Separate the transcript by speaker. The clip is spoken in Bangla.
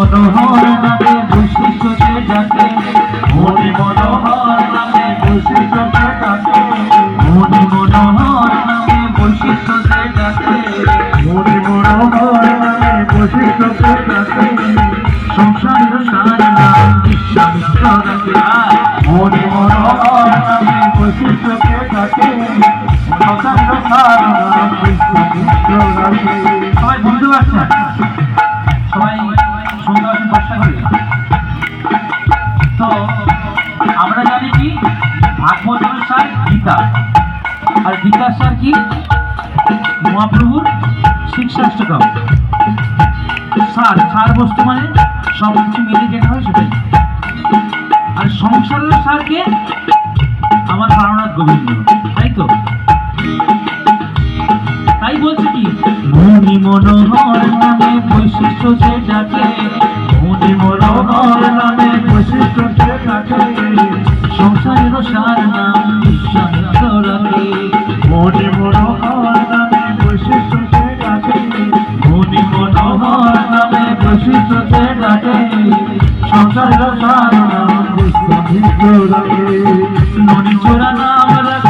Speaker 1: মনোহর নামে বৈশিষ্ট্যকে ডাকে। মনি মনোহর নামে বৈশিষ্ট্যকে ডাকে। মনি মনোহর নামে বৈশিষ্ট্যকে ডাকে।
Speaker 2: মনি মনোহর নামে বৈশিষ্ট্যকে ডাকে।
Speaker 1: সংসারের সার বিশ্বামিত্র ডাকে মনি মনোহর নামে সবাই বুঝতে পারছেন? কি গীতা। আর সার কি? মহাপ্রভুর শিক্ষাষ্টকম সার সার বস্তু মানে সব কিছু মিলে হয় সেটাই। আর সংসারের সারকে আমার গোবিন্দ। তাই তো? তাই বলছে কি? মনি মনোহর নামে বৈশিষ্ট্য সে ডাকে, মনি মনোহর সংসারের সার নাম বিশ্বামিত্র রাখে
Speaker 2: মনি মনোহর নামে বৈশিষ্ট্যকে ডাকে
Speaker 1: মনি মনোহর নামে বৈশিষ্ট্য সে ডাকে। সংসারের সার নাম
Speaker 2: বিশ্বামিত্র ডাকে
Speaker 1: মনি চোরা নাম রাখে।